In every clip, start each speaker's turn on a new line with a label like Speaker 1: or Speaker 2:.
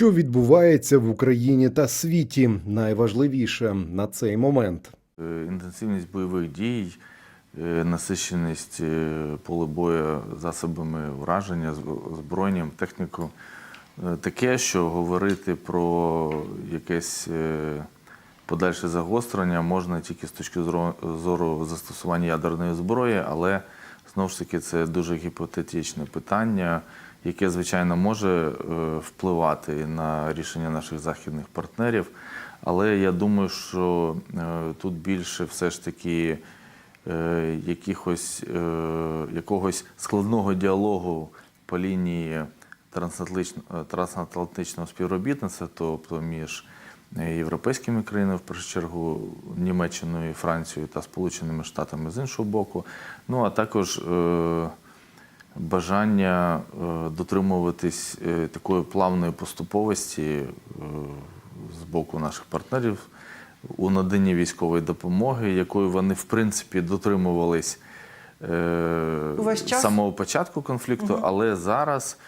Speaker 1: Що відбувається в Україні та світі? Найважливіше на цей момент.
Speaker 2: Е, Інтенсивність бойових дій, е, насиченість е, поле бою засобами враження, з- озброєнням, техніку таке, що говорити про якесь подальше загострення можна тільки з точки зору застосування ядерної зброї, але знову ж таки це дуже гіпотетичне питання, яке, звичайно, може е, впливати на рішення наших західних партнерів. Але я думаю, що е, тут більше все ж таки е, якихось, якогось складного діалогу по лінії трансатлантичного, співробітництва, тобто між європейськими країнами, в першу чергу Німеччиною, Францією та Сполученими Штатами з іншого боку. Ну а також бажання е, дотримуватись е, такої плавної поступовості е, з боку наших партнерів у наданні військової допомоги, якою вони в принципі дотримувались з самого початку конфлікту, але зараз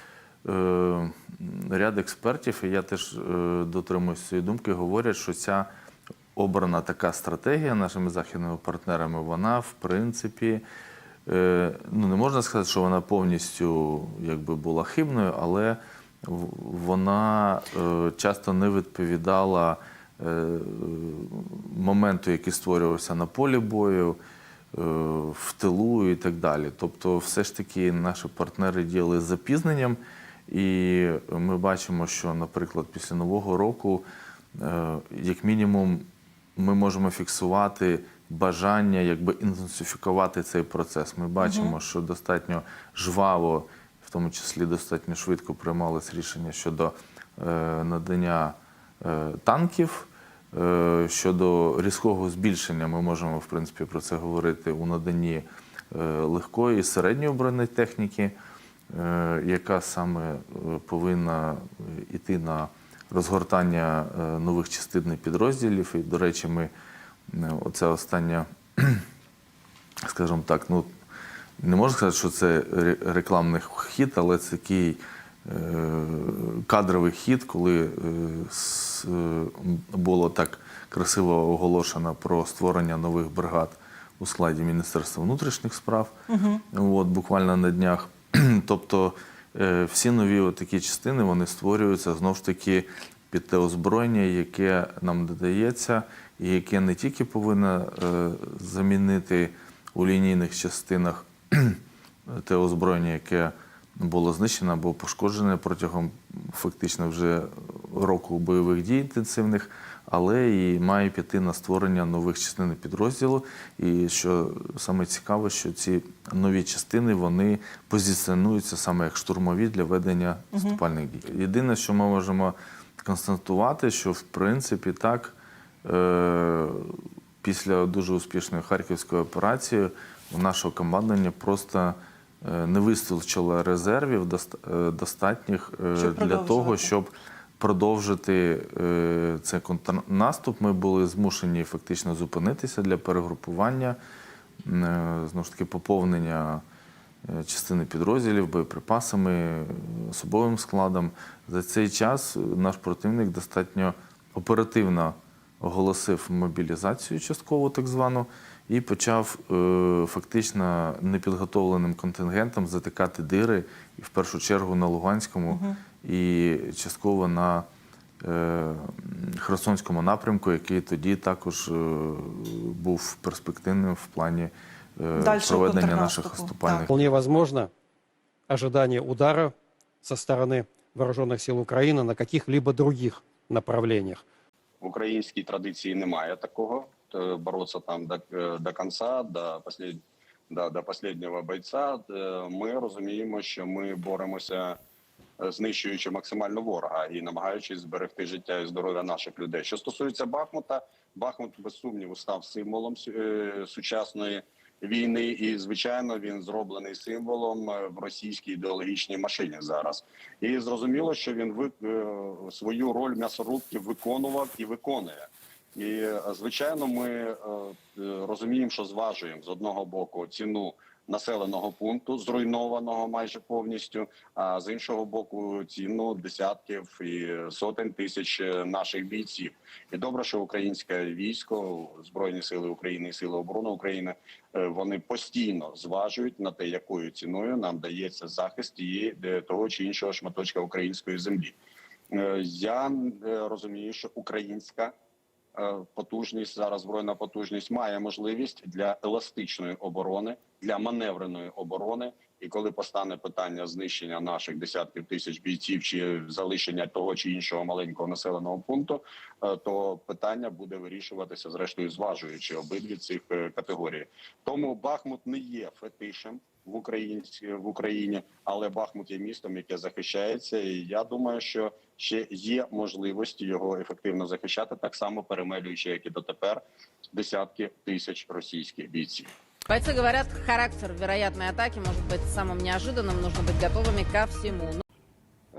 Speaker 2: ряд експертів, і я теж дотримуюсь цієї думки, говорять, що ця обрана така стратегія нашими західними партнерами, вона в принципі. Е, ну, не можна сказати, що вона повністю якби, була хибною, але вона е, часто не відповідала е, моменту, який створювався на полі бою, в тилу і так далі. Тобто, все ж таки наші партнери діяли з запізненням, і ми бачимо, що, наприклад, після Нового року, як мінімум, ми можемо фіксувати бажання якби інтенсифікувати цей процес. Ми бачимо, що достатньо жваво, в тому числі достатньо швидко приймалось рішення щодо е, надання е, танків. Е, Щодо різкого збільшення, ми можемо в принципі про це говорити у наданні е, легкої і середньої бронетехніки, е, яка саме повинна йти на розгортання нових частин підрозділів. І, до речі, ми оця остання, скажімо так, ну не можна сказати, що це рекламний хід, але це такий е, кадровий хід, коли е, е, було так красиво оголошено про створення нових бригад у складі Міністерства внутрішніх справ. От, буквально на днях. Тобто е, всі нові такі частини вони створюються знову ж таки під те озброєння, яке нам додається, і яке не тільки повинно е, замінити у лінійних частинах те озброєння, яке було знищено або пошкоджене протягом фактично вже року бойових дій інтенсивних, але і має піти на створення нових частин підрозділу. І що саме цікаво, що ці нові частини вони позиціонуються саме як штурмові для ведення наступальних дій. Єдине, що ми можемо констатувати, що в принципі так. Е- після дуже успішної харківської операції у нашого командування просто е, не вистачило резервів е, достатніх е, для того, щоб продовжити цей контрнаступ. Ми були змушені фактично зупинитися для перегрупування, знову ж таки, поповнення частини підрозділів боєприпасами, е, особовим складом. За цей час наш противник достатньо оперативно оголосив мобілізацію частково так звану і почав е, фактично непідготовленим контингентом затикати дири, в першу чергу на Луганському і частково на е, Херсонському напрямку, який тоді також е, був перспективним в плані е,
Speaker 3: Дальшого
Speaker 2: проведення наших
Speaker 3: контрнаступу.
Speaker 2: наступальних
Speaker 4: Вполне возможно ожидание удара со стороны вооруженных сил Украины на каких-либо других направлениях.
Speaker 5: В українській традиції немає такого. е, Боротися там до, е, до кінця, до, послід... до, до останнього бойця. Е, Ми розуміємо, що ми боремося е, знищуючи максимально ворога і намагаючись зберегти життя і здоров'я наших людей. Що стосується Бахмута, Бахмут без сумніву став символом е, сучасної війни, і звичайно він зроблений символом е, в російській ідеологічній машині зараз. І зрозуміло, що він ви е, свою роль м'ясорубки виконував і виконує. І е, звичайно, ми е, е, розуміємо, що зважуємо з одного боку ціну населеного пункту, зруйнованого майже повністю. А з іншого боку, ціну десятків і сотень тисяч наших бійців. І добре, що українське військо, збройні сили України і сили оборони України вони постійно зважують на те, якою ціною нам дається захист е, того чи іншого шматочка української землі. Я розумію, що українська потужність зараз збройна потужність має можливість для еластичної оборони, для маневреної оборони. І коли постане питання знищення наших десятків тисяч бійців чи залишення того чи іншого маленького населеного пункту, е, то питання буде вирішуватися зрештою, зважуючи обидві цих е, категорії. Тому Бахмут не є фетишем в Україні в Україні, але Бахмут є містом, яке захищається. І я думаю, що ще є можливості його ефективно захищати, так само перемелюючи, як і дотепер, десятки тисяч російських бійців.
Speaker 3: Бойцы говорят, характер вероятной атаки может быть самым неожиданным, нужно быть готовыми ко всему.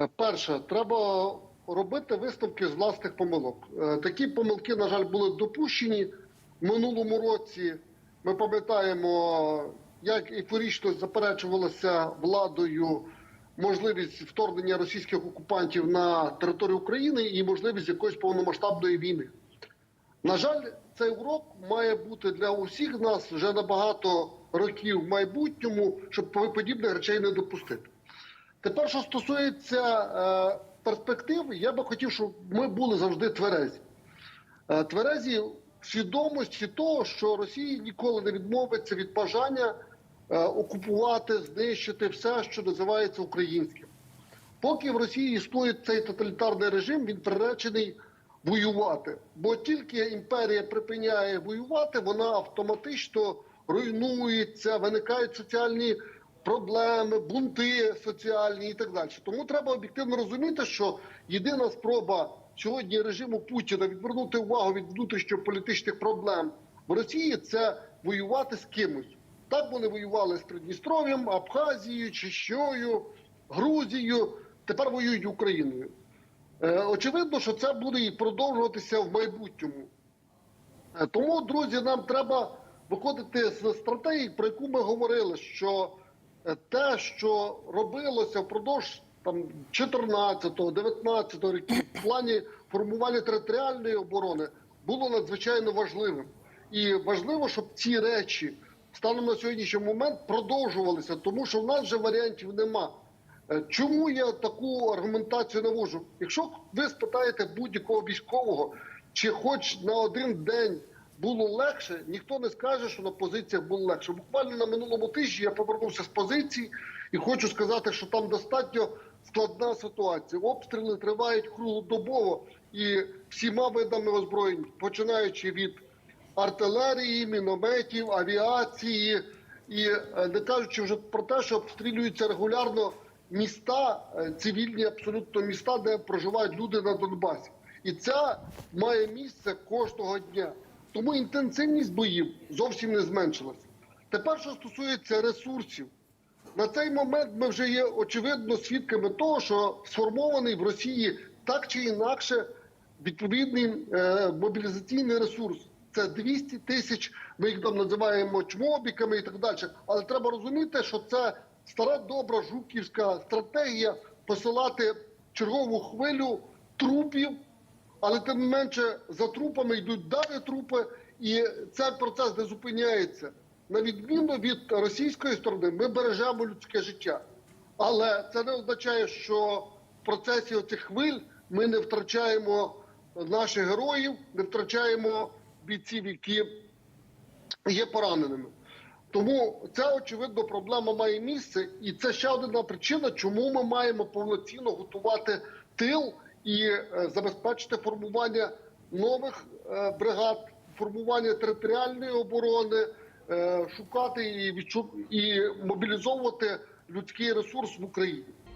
Speaker 6: Е, Перше, треба робити висновки з власних помилок. Е, Такі помилки, на жаль, були допущені в минулому році. Ми пам'ятаємо, як ейфорічно заперечувалася владою можливість вторгнення російських окупантів на територію України і можливість якоїсь повномасштабної війни. На жаль, цей урок має бути для усіх нас вже на багато років в майбутньому, щоб подібних речей не допустити. Тепер, що стосується е, перспектив, я би хотів, щоб ми були завжди тверезі. Е, тверезі в свідомості того, що Росія ніколи не відмовиться від бажання окупувати, знищити все, що називається українським. Поки в Росії існує цей тоталітарний режим, він приречений воювати. Бо тільки імперія припиняє воювати, вона автоматично руйнується, виникають соціальні проблеми, бунти соціальні і так далі. Тому треба об'єктивно розуміти, що єдина спроба сьогодні режиму Путіна відвернути увагу від внутрішньополітичних проблем в Росії це воювати з кимось. Так вони воювали з Придністров'ям, Абхазією, Чечньою, Грузією. Тепер воюють Україною. Е, Очевидно, що це буде і продовжуватися в майбутньому. Е, Тому, друзі, нам треба виходити з стратегії, про яку ми говорили, що е, те, що робилося впродовж там 14-го, 19-го років в плані формування територіальної оборони, було надзвичайно важливим. І важливо, щоб ці речі станом на сьогоднішній момент продовжувалися, тому що в нас вже варіантів нема. Е, Чому я таку аргументацію навожу? Якщо ви спитаєте будь-якого військового, чи хоч на один день було легше, ніхто не скаже, що на позиціях було легше. Буквально на минулому тижні я повернувся з позиції і хочу сказати, що там достатньо складна ситуація. Обстріли тривають круглодобово і всіма видами озброєнь, починаючи від артилерії, мінометів, авіації, і е, не кажучи вже про те, що обстрілюються регулярно міста, е, цивільні абсолютно міста, де проживають люди на Донбасі. І це має місце кожного дня. Тому інтенсивність боїв зовсім не зменшилася. Тепер, що стосується ресурсів, на цей момент ми вже є очевидно свідками того, що сформований в Росії так чи інакше відповідний е, мобілізаційний ресурс. Це 200 тисяч, ми їх там називаємо чмобіками і так далі. Але треба розуміти, що це стара добра жуківська стратегія посилати чергову хвилю трупів, але тим не менше за трупами йдуть далі трупи, і цей процес не зупиняється. На відміну від російської сторони, ми бережемо людське життя. Але це не означає, що в процесі оцих хвиль ми не втрачаємо наших героїв, не втрачаємо бійців, які є пораненими. Тому ця очевидно проблема має місце, і це ще одна причина, чому ми маємо повноцінно готувати тил і е, забезпечити формування нових е, бригад, формування територіальної оборони, е, шукати і відчу... і мобілізовувати людський ресурс в Україні.